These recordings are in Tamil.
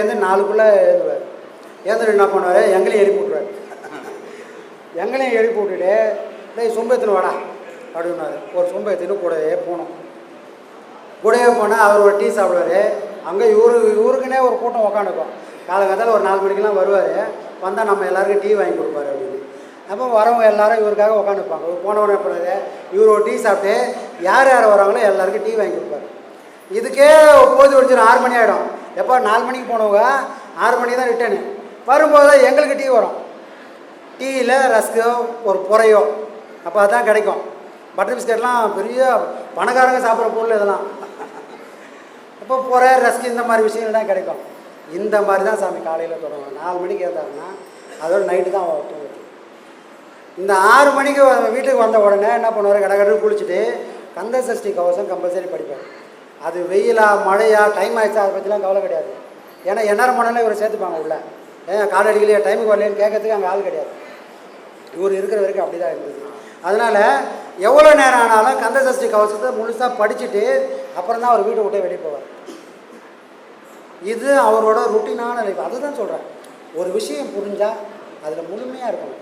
அவர் நாளுக்குள்ளே மூன்றரைலேருந்து நாலுக்குள்ளே எழுதுவார் என்ன பண்ணுவார்? எங்களையும் எழுப்பி விட்ருவார் எங்களையும் எழுப்பி விட்டுட்டு டேய் சொம்பு எடுத்துன்னு வாடா அப்படின்னாரு ஒரு சொம்பு எடுத்துன்னு கூடவே போனோம் கூடவே போனால் அவர் ஒரு டீ சாப்பிடுவார். அங்கே இவரு இவருக்குன்னே ஒரு கூட்டம் உக்காந்துக்கும். காலங்காத்தால ஒரு நாலு மணிக்கெல்லாம் வருவார். வந்தால் நம்ம எல்லாருக்கும் டீ வாங்கி கொடுப்பாரு அப்படின்னு. அப்போ வரவங்க எல்லாரும் இவருக்காக உட்காந்துருப்பாங்க இவர் போனவனே போனாரு. இவர் ஒரு டீ சாப்பிட்டு யார் யார் வராங்களோ எல்லாருக்கும் டீ வாங்கி கொடுப்பாரு. இதுக்கே போது ஒடிச்சிடும் ஆறு மணி ஆகிடும் எப்போ நாலு மணிக்கு போனவங்க? ஆறு மணி தான் ரிட்டர்னு வரும்போது தான் எங்களுக்கு டீ வரும். டீயில் ரஸ்கோ ஒரு புறையோ அப்போ அதான் கிடைக்கும். பட்டர் பிஸ்கட்லாம் பெரிய பணக்காரங்க சாப்பிட்ற பொருள் இதெல்லாம். அப்போ புறை ரஸ்க் இந்த மாதிரி விஷயங்கள் தான் கிடைக்கும். இந்த மாதிரி தான் சாமி காலையில் தொடங்கும் நாலு மணிக்கு ஏற்றாருன்னா அதோட நைட்டு தான் தூங்குது. இந்த ஆறு மணிக்கு வீட்டுக்கு வந்த உடனே என்ன பண்ணுவார்? கடகடன்னு குளிச்சுட்டு கந்த சஷ்டி கவசம் கம்பல்சரி படிப்பார். அது வெயிலா மழையா டைம் ஆயிடுச்சா அதை பற்றிலாம் கவலை கிடையாது. ஏன்னா எந்நேரம் போனாலும் இவரை சேர்த்துப்பாங்க உள்ள. ஏன் கால் அடிக்கலையே டைமுக்கு வரலையேன்னு கேட்கறதுக்கு அங்கே ஆள் கிடையாது. இவர் இருக்கிற வரைக்கும் அப்படி தான் இருந்தது. அதனால் எவ்வளோ நேரம் ஆனாலும் கந்த சஷ்டி கவசத்தை முழுசாக படிச்சுட்டு அப்புறம் தான் அவர் வீட்டை விட்டே வெளியே போவார். இது அவரோட ருட்டீனான லைஃப் அதுதான் சொல்கிறேன் ஒரு விஷயம் புரிஞ்சால் அதில் முழுமையாக இருக்கணும்.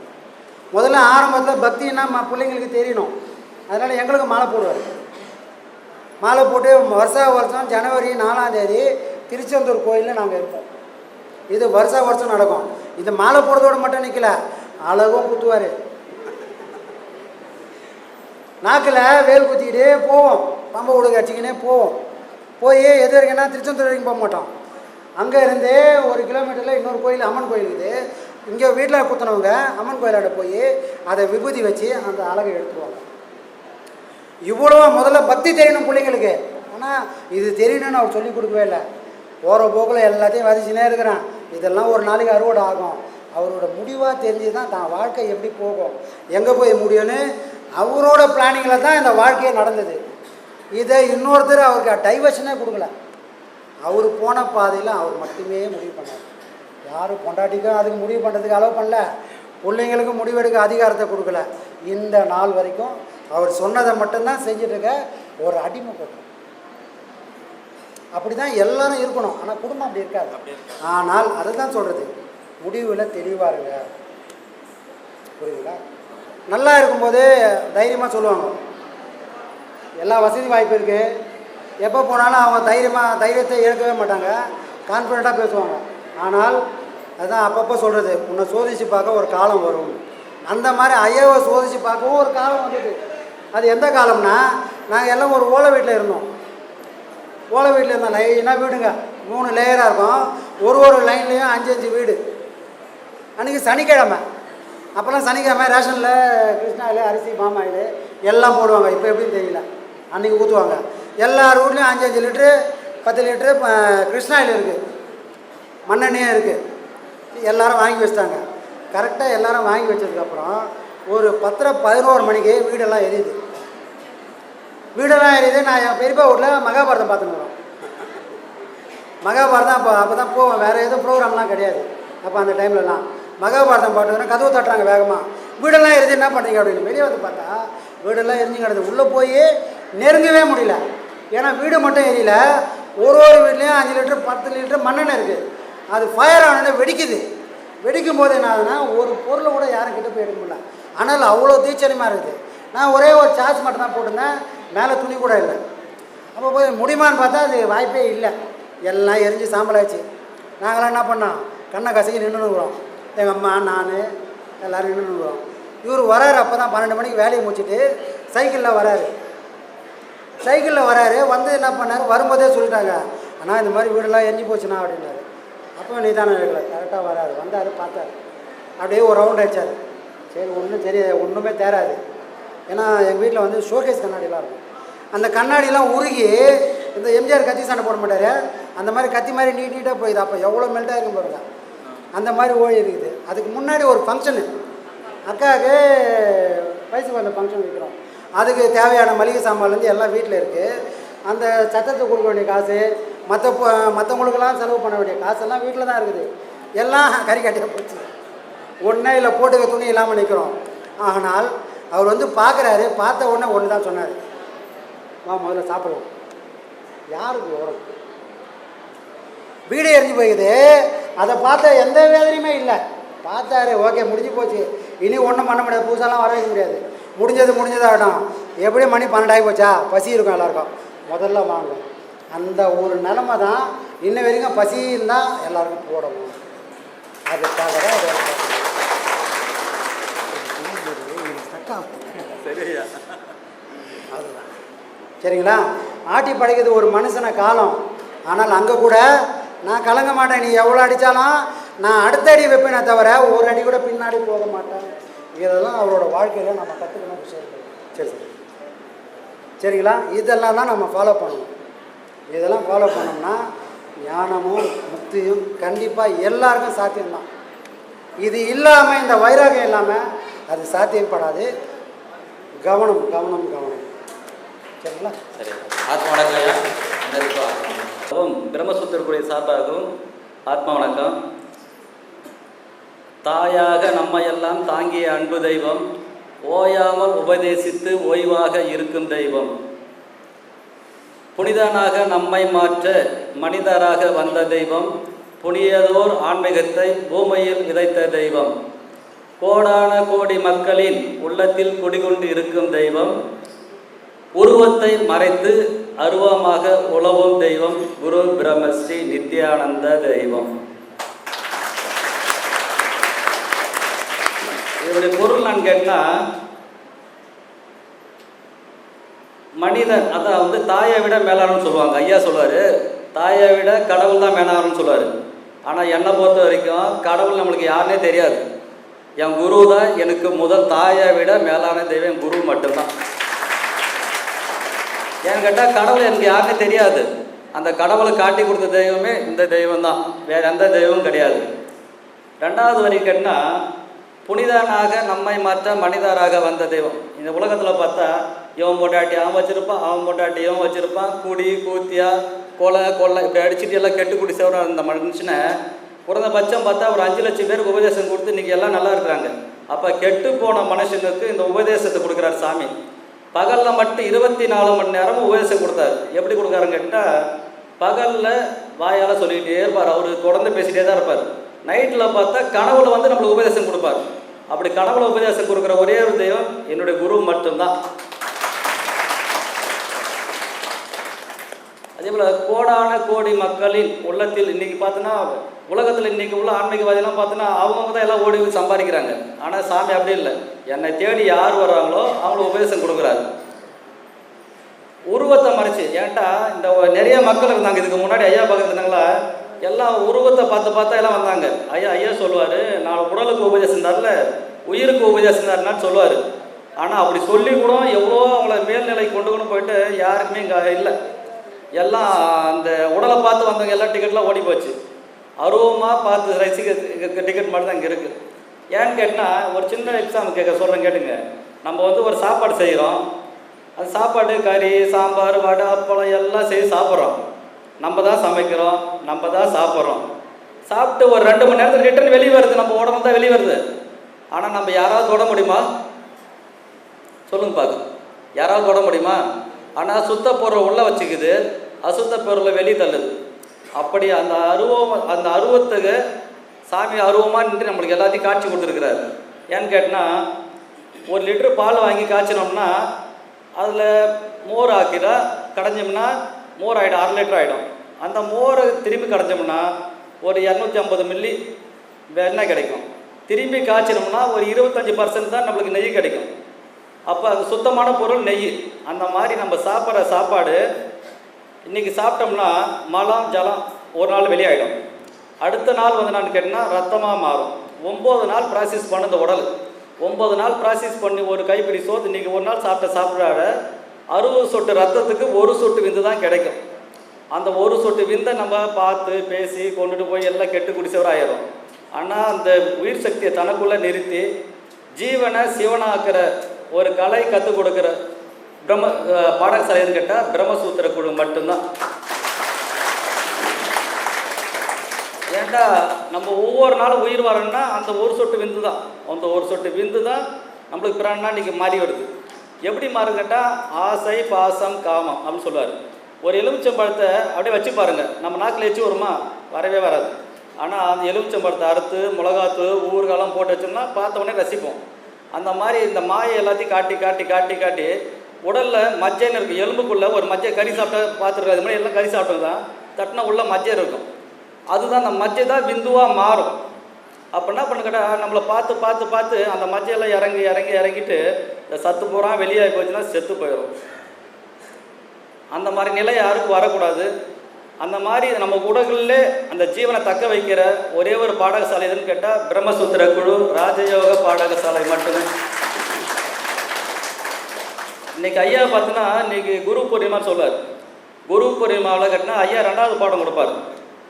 முதல்ல ஆரம்பத்தில் பக்தின்னா ம பிள்ளைங்களுக்கு தெரியணும். அதனால் எங்களுக்கு மாலை போடுவார். மாலை போட்டு வருஷா வருஷம் ஜனவரி நாலாந்தேதி திருச்செந்தூர் கோயிலில் நாங்கள் இருப்போம் இது வருஷா வருஷம் நடக்கும். இது மாலை போடுறதோட மட்டும் நிற்கல அழகும் குத்துவார். நாக்கில் வேல் குத்திக்கிட்டே போவோம். பம்பை உடுக அடிச்சிக்கினே போவோம். போய் எது வரைக்கும்னா திருச்செந்தூர் வரைக்கும் போக மாட்டோம். அங்கே இருந்தே ஒரு கிலோமீட்டரில் இன்னொரு கோயில் அம்மன் கோயில் இருக்குது. இங்கே வீட்டில் குத்துனவங்க அம்மன் கோயிலாட போய் அதை விபூதி வச்சு அந்த அழகை எடுத்துருவாங்க. இவ்வளோ முதல்ல பக்தி தெரியணும் பிள்ளைங்களுக்கு. ஆனால் இது தெரியணும்னு அவர் சொல்லி கொடுக்கவே இல்லை. போகிற போக்கில் எல்லாத்தையும் வதச்சினே இருக்கிறான். இதெல்லாம் ஒரு நாளைக்கு அறுவடை ஆகும். அவரோட முடிவாக தெரிஞ்சு தான் தான் வாழ்க்கை எப்படி போகும். எங்கே போய் முடியும்னு? அவரோட பிளானிங்கில் தான் இந்த வாழ்க்கையே நடந்தது. இதை இன்னொருத்தர் அவருக்கு டைவர்ஷனே கொடுக்கல. அவர் போன பாதையில் அவர் மட்டுமே முடிவு பண்ணார். யாரும் பொண்டாட்டிக்கும் அதுக்கு முடிவு பண்ணுறதுக்கு அளவு பண்ணல. பிள்ளைங்களுக்கும் முடிவெடுக்க அதிகாரத்தை கொடுக்கல. இந்த நாள் வரைக்கும் அவர் சொன்னதை மட்டும்தான் செஞ்சுட்டு ஒரு அடிமை கூட்டம் அப்படி தான் எல்லாரும் இருக்கணும். ஆனால் குடும்பம் அப்படி இருக்காது. ஆனால் அதுதான் சொல்கிறது முடிவில் தெளிவாக இருங்க புரியுதுங்களா? நல்லா இருக்கும்போது தைரியமாக சொல்லுவாங்க. எல்லா வசதி வாய்ப்பு இருக்குது எப்போ போனாலும் அவங்க தைரியமாக தைரியத்தை இழக்கவே மாட்டாங்க. கான்ஃபிடண்ட்டாக பேசுவாங்க. ஆனால் அதுதான் அப்பப்போ சொல்கிறது உன்னை சோதித்து பார்க்க ஒரு காலம் வரும். அந்த மாதிரி ஐயாவை சோதித்து பார்க்கவும் ஒரு காலம் வந்தது அது எந்த காலம்னா நாங்கள் எல்லாம் ஒரு ஓலை வீட்டில் இருந்தோம். ஓலை வீட்டில் இருந்தோம். லைனாக வீடுங்க. மூணு லேயராக இருக்கும். ஒரு ஒரு லைன்லேயும் அஞ்சு அஞ்சு வீடு. அன்றைக்கி சனிக்கிழமை. அப்போல்லாம் சனிக்கிழமை ரேஷனில் கிருஷ்ணாயில் அரிசி பாமாயில் எல்லாம் போடுவாங்க. இப்போ எப்படின்னு தெரியல. அன்றைக்கி ஊற்றுவாங்க எல்லார் ரூட்லேயும் அஞ்சு அஞ்சு லிட்ரு பத்து லிட்ரு கிருஷ்ணாயில் இருக்குது மண்ணெண்ணையும் இருக்குது எல்லோரும் வாங்கி வச்சிட்டாங்க. கரெக்டாக எல்லோரும் வாங்கி வச்சதுக்கப்புறம் ஒரு பத்தரை பதினோரு மணிக்கு வீடெல்லாம் எரியுது. வீடெல்லாம் எரியுது. நான் என் பெரியப்பா வீட்டில் மகாபாரதம் பார்த்துன்னு வரோம். மகாபாரதம் அப்போ அப்போ தான் போவோம் வேறு எதுவும் ப்ரோக்ராம்லாம் கிடையாது. அப்போ அந்த டைம்லலாம் மகாபாரதம் பாட்டுன்னா கதவு தட்டுறாங்க வேகமாக வீடெல்லாம் எரிஞ்சு என்ன பண்ணுறீங்க அப்படின்னு வெளியே வந்து பார்த்தா வீடெல்லாம் எரிஞ்சு கிடந்தது உள்ளே போய் நெருங்கவே முடியல. ஏன்னா வீடு மட்டும் எரியல. ஒரு ஒரு வீட்லேயும் அஞ்சு லிட்டர் பத்து லிட்டர் மண்ணெண்ணெய் இருக்குது அது ஃபயர் ஆனோடனே வெடிக்குது. வெடிக்கும் போது என்ன ஆகுதுன்னா ஒரு பொருளை கூட யாரும் கிட்ட போய் எடுக்க முடியல. ஆனால் அவ்வளோ தீச்சரியமாக இருக்குது? நான் ஒரே ஒரு சார்ஜ் மட்டும் தான் போட்டிருந்தேன். மேலே துணி கூட இல்லை. அப்போ போய் முடியுமான்னு பார்த்தா அது வாய்ப்பே இல்லை. எல்லாம் எரிஞ்சு சாம்பலாச்சு நாங்களாம் என்ன பண்ணோம்? கண்ணை கசக்கி நின்றுனுக்குறோம் எங்கள் அம்மா நான் எல்லோரும் நின்றுனுக்குறோம் இவர் வராரு அப்போ தான் பன்னெண்டு மணிக்கு வேலையை முடிச்சுட்டு சைக்கிளில் வராரு. சைக்கிளில் வராரு வந்து என்ன பண்ணார்? வரும்போதே சொல்லிட்டாங்க. ஆனால் இந்த மாதிரி வீடெல்லாம் எரிஞ்சு போச்சுண்ணா அப்படின்னாரு. அப்போ நிதானம் எடுக்கல கரெக்டாக வராரு. வந்தார் பார்த்தார். அப்படியே ஒரு ரவுண்ட் அடிச்சார். சரி ஒன்றும் சரி ஒன்றுமே தேராது ஏன்னா எங்கள் வீட்டில் வந்து ஷோகேஸ் கண்ணாடிலாம் இருக்கும். அந்த கண்ணாடிலாம் உருகி இந்த எம்ஜிஆர் கத்தி சண்டை போட மாட்டார். அந்த மாதிரி கத்தி மாதிரி நீட் நீட்டாக போயிடுது அப்போ எவ்வளோ மெல்ட்டாக இருக்கும் பாருங்க. அந்த மாதிரி ஓடி இருக்குது. அதுக்கு முன்னாடி ஒரு ஃபங்க்ஷனு அக்காவுக்கு வயசுக்கு வந்த ஃபங்க்ஷன் வைக்கிறோம். அதுக்கு தேவையான மளிகை சாமான்லேருந்து எல்லாம் வீட்டில் இருக்குது அந்த சத்தத்தை கொடுக்க வேண்டிய காசு மற்ற மற்றவங்களுக்கெல்லாம் செலவு பண்ண வேண்டிய காசெல்லாம் வீட்டில் தான் இருக்குது. எல்லாம் கறி கட்டியாக போச்சு. ஒன்றே இல்லை போட்டுக்க துணி இல்லாமல் நிற்கிறோம் ஆனால் அவர் வந்து பார்க்குறாரு பார்த்த உடனே ஒன்று தான் சொன்னார். வா முதல்ல சாப்பிடுவோம். யாருக்கு வரும் வீடு எரிஞ்சு போயிடுது அதை பார்த்த எந்த வேதனையுமே இல்லை. பார்த்தாரு ஓகே முடிஞ்சு போச்சு. இனி ஒன்றும் பண்ண முடியாது. புதுசாலாம் வர வைக்க முடியாது. முடிஞ்சது முடிஞ்சதாகட்டும் எப்படி மணி பன்னெண்டாகி போச்சா? பசி இருக்கும் எல்லாருக்கும். முதல்ல வாங்க. அந்த ஒரு நிலமை தான் இன்ன வரைக்கும் பசியும் தான் எல்லாருக்கும் போடணும். அதுக்காக தான் இது சரியா? அதுதான் சரிங்களா? ஆட்டி படைக்கிறது ஒரு மனுஷனை காலம். ஆனால் அங்கே கூட நான் கலங்க மாட்டேன். நீ எவ்வளோ அடித்தாலும் நான் அடுத்த அடி வைப்பேனே தவிர ஒரு அடி கூட பின்னாடி போக மாட்டேன். இதெல்லாம் அவரோட வாழ்க்கையில் நம்ம கற்றுக்கணும் சரி சரி. சரிங்களா? இதெல்லாம் தான் நம்ம ஃபாலோ பண்ணணும். இதெல்லாம் ஃபாலோ பண்ணோம்னா ஞானமும் முக்தியும் கண்டிப்பாக எல்லாருக்கும் சாத்தியம்தான். இது இல்லாமல் இந்த வைராகம் இல்லாமல் அது சாத்தியப்படாது. கவனம் கவனம் கவனம். சரிங்களா? சரி. ஆத்மா வணக்கம் ஐயா பிரம்மசூத்திரக்குரிய சார்பாகவும் ஆத்மா வணக்கம். தாயாக நம்மையெல்லாம் தாங்கிய அன்பு தெய்வம் ஓயாமல் உபதேசித்து ஓய்வாக இருக்கும் தெய்வம். புனிதனாக நம்மை மாற்ற மனிதராக வந்த தெய்வம் புனியதோர் ஆன்மீகத்தை பூமியில் விதைத்த தெய்வம். கோடான கோடி மக்களின் உள்ளத்தில் குடிகொண்டு இருக்கும் தெய்வம் உருவத்தை மறைத்து அருவமாக உழவும் தெய்வம் குரு பிரம்மஸ்ரீ நித்யானந்த தெய்வம். இதனுடைய பொருள் நான் கேட்டால் மனிதன் அதான் வந்து தாயை விட மேலானன்னு சொல்லுவாங்க. ஐயா சொல்லுவார் தாயை விட கடவுள் தான் மேலாறுன்னு சொல்லுவார். ஆனால் என்னை பொறுத்த வரைக்கும் கடவுள் நம்மளுக்கு யாருனே தெரியாது. என் குரு தான் எனக்கு முதல் தாயை விட மேலான தெய்வம். என் குரு மட்டும்தான். ஏன்னு கேட்டால் கடவுள் எனக்கு யாருக்கும் தெரியாது. அந்த கடவுளை காட்டி கொடுத்த தெய்வமே இந்த தெய்வம் தான் வேற எந்த தெய்வமும் கிடையாது. ரெண்டாவது வரி கேட்டால் புனிதனாக நம்மை மாற்ற மனிதராக வந்த தெய்வம். இந்த உலகத்தில் பார்த்தா இவன் பொண்டாட்டி அவன் வச்சுருப்பான் அவன் பொண்டாட்டி இவன் வச்சுருப்பான். குடி கூத்தியா கொலை கொள்ளை இப்படி அடிச்சுட்டு எல்லாம் கெட்டு குடி சேவரம் அந்த மனுஷனை குறைந்தபட்சம் பார்த்தா ஒரு அஞ்சு லட்சம் பேருக்கு உபதேசம் கொடுத்து இன்னைக்கு எல்லாம் நல்லா இருக்கிறாங்க. அப்போ கெட்டு போன மனுஷனுக்கு இந்த உபதேசத்தை கொடுக்குறாரு சாமி. பகலில் மட்டும் இருபத்தி நாலு மணி நேரமும் உபதேசம் கொடுத்தாரு. எப்படி கொடுக்குறாருன்னு கேட்டால் பகலில் வாயால் சொல்லிக்கிட்டே இருப்பார். அவர் தொடர்ந்து பேசிகிட்டே தான் இருப்பார். நைட்டில் பார்த்தா கனவுல வந்து நம்மளுக்கு உபதேசம் கொடுப்பார். அப்படி கனவுல உபதேசம் கொடுக்குற ஒரே ஒரு தெய்வம் என்னுடைய குரு மட்டும்தான். அதே போல் கோடான கோடி மக்களின் உள்ளத்தில் இன்னைக்கு பார்த்தோன்னா உலகத்தில் இன்னைக்கு உள்ள ஆன்மீகவாதிலாம் பார்த்தோன்னா அவங்கவுங்க தான் எல்லாம் ஓடி போய் சம்பாதிக்கிறாங்க. ஆனால் சாமி அப்படி இல்லை. என்னை தேடி யார் வர்றாங்களோ அவங்களுக்கு உபதேசம் கொடுக்குறாரு. உருவத்தை மறைச்சு ஏன்ட்டா இந்த நிறைய மக்கள் இருந்தாங்க இதுக்கு முன்னாடி ஐயா பக்கத்தில் இருந்தாங்களா? எல்லாம் உருவத்தை பார்த்து பார்த்தா எல்லாம் வந்தாங்க. ஐயா ஐயா சொல்லுவார் நான் உடலுக்கு உபதேசம் தரல உயிருக்கு உபதேசம் தரலான்னு சொல்லுவார். ஆனால் அப்படி சொல்லி கூட எவ்வளோ அவங்கள மேல்நிலை கொண்டு கொண்டு போயிட்டு யாருக்குமே இங்கே இல்லை. எல்லாம் அந்த உடலை பார்த்து வந்தவங்க எல்லா டிக்கெட்லாம் ஓடி போச்சு. அருவமாக பார்த்து ரசிக்க டிக்கெட் மட்டும் தான் இங்கே இருக்குது ஏன்னு கேட்டால் ஒரு சின்ன எக்ஸாம் கேட்க சொல்கிறேன் கேட்டுங்க. நம்ம வந்து ஒரு சாப்பாடு செய்கிறோம் அது சாப்பாடு கறி சாம்பார் வடை அப்பளம் எல்லாம் செய்து சாப்பிட்றோம். நம்ம தான் சமைக்கிறோம் நம்ம தான் சாப்பிட்றோம். சாப்பிட்டு ஒரு ரெண்டு மணி நேரத்தில் ரிட்டர்ன் வெளியே வருது நம்ம உடம்பு தான் வெளியே வருது. ஆனால் நம்ம யாராவது தொட முடியுமா? சொல்லுங்க பார்க்க யாராவது தொட முடியுமா? ஆனால் சுத்த பொருள் உள்ளே வச்சுக்குது. அசுத்த பொருளை வெளியே தள்ளுது. அப்படி அந்த அருவம் அந்த அருவத்துக்கு சாமி அருவமாக நின்று நம்மளுக்கு எல்லாத்தையும் காட்சி கொடுத்துருக்குறாரு. ஏன்னு கேட்டால் ஒரு லிட்டர் பால் வாங்கி காய்ச்சினோம்னா அதில் மோர் ஆக்கிடா கடைஞ்சோம்னா மோர் ஆகிடும் அரை லிட்டர் ஆகிடும் அந்த மோரை திரும்பி கடைஞ்சோம்னா ஒரு இரநூத்தி ஐம்பது மில்லி வெண்ணெய் கிடைக்கும். திரும்பி காய்ச்சினோம்னா ஒரு இருபத்தஞ்சி பர்சன்ட் தான் நம்மளுக்கு நெய் கிடைக்கும். அப்போ அது சுத்தமான பொருள் நெய். அந்த மாதிரி நம்ம சாப்பிட்ற சாப்பாடு இன்றைக்கி சாப்பிட்டோம்னா மலம் ஜலம் ஒரு நாள் வெளியாகிடும் அடுத்த நாள் வந்து நான் கேட்டேன்னா ரத்தமாக மாறும். ஒம்பது நாள் ப்ராசஸ் பண்ண உடல். ஒம்பது நாள் ப்ராசஸ் பண்ணி ஒரு கைப்பிடி சோத்து இன்றைக்கி ஒரு நாள் சாப்பிட்ட சாப்பிடாத அறுபது சொட்டு ரத்தத்துக்கு ஒரு சொட்டு விந்து தான் கிடைக்கும். அந்த ஒரு சொட்டு விந்தை நம்ம பார்த்து பேசி கொண்டுட்டு போய் எல்லாம் கெட்டு குடிச்சவராயிரும். ஆனால் அந்த உயிர் சக்தியை தனக்குள்ளே நிறுத்தி ஜீவனை சிவனாக்குற ஒரு கலை கற்றுக் கொடுக்குற பிரம்ம அஹ் பாடசாலைன்னு கேட்டால் பிரம்மசூத்திர குழு மட்டும்தான். ஏன்டா நம்ம ஒவ்வொரு நாளும் உயிர் வரணும்னா அந்த ஒரு சொட்டு விந்து தான் அந்த ஒரு சொட்டு விந்து தான் நம்மளுக்கு பிராணா இன்றைக்கி மாறி வருது. எப்படி மாறும் கேட்டால் ஆசை பாசம் காமம் அப்படின்னு சொல்லுவார். ஒரு எலுமிச்சம்பழத்தை அப்படியே வச்சு பாருங்கள் நம்ம நாக்கில் வச்சு வருமா? வரவே வராது. ஆனால் அந்த எலுமிச்சம்பழத்தை அறுத்து மிளகாத்து ஊறுகாலாம் போட்டு வச்சோம்னா பார்த்த உடனே ரசிப்போம். அந்த மாதிரி இந்த மாயை எல்லாத்தையும் காட்டி காட்டி காட்டி காட்டி உடலில் மஜ்ஜைன்னு இருக்கும் எலும்புக்குள்ளே ஒரு மஜ்ஜை கறி சாப்பிட்டா பார்த்துருக்காது இது மாதிரி எல்லாம் கறி சாப்பிட்டது தான் தட்டினா உள்ள மஜ்ஜை இருக்கும். அதுதான் அந்த மஜ்ஜை தான் விந்துவாக மாறும். அப்போ என்ன பண்ண கேட்டால் நம்மளை பார்த்து பார்த்து பார்த்து அந்த மஜ்ஜையெல்லாம் இறங்கி இறங்கி இறங்கிட்டு இந்த சத்து பூரா வெளியாகி போச்சுன்னா செத்து போயிடும் அந்த மாதிரி நிலை யாருக்கும் வரக்கூடாது. அந்த மாதிரி நம்ம உடல்களிலே அந்த ஜீவனை தக்க வைக்கிற ஒரே ஒரு பாடகசாலை எதுன்னு கேட்டால் பிரம்மசூத்திர குழு ராஜயோக பாடகசாலை மட்டுமே. இன்னைக்கு ஐயா பார்த்தோன்னா இன்னைக்கு குரு பூர்ணிமான்னு சொல்லுவார் குரு பூர்ணிமாவில் கட்டினா ஐயா ரெண்டாவது பாடம் கொடுப்பார்.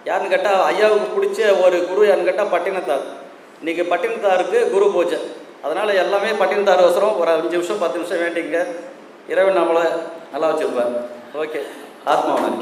யாருன்னு கேட்டால் ஐயாவுக்கு பிடிச்ச ஒரு குரு யாருன்னு கேட்டால் பட்டினத்தார். இன்னைக்கு பட்டினத்தாருக்கு குரு பூஜை. அதனால் எல்லாமே பட்டினத்தார் அவசரம். ஒரு அஞ்சு நிமிஷம் பத்து நிமிஷம் வேண்டிங்க இரவு நம்மளை நல்லா வச்சுருப்பார் ஓகே. ஆத்மாவனன்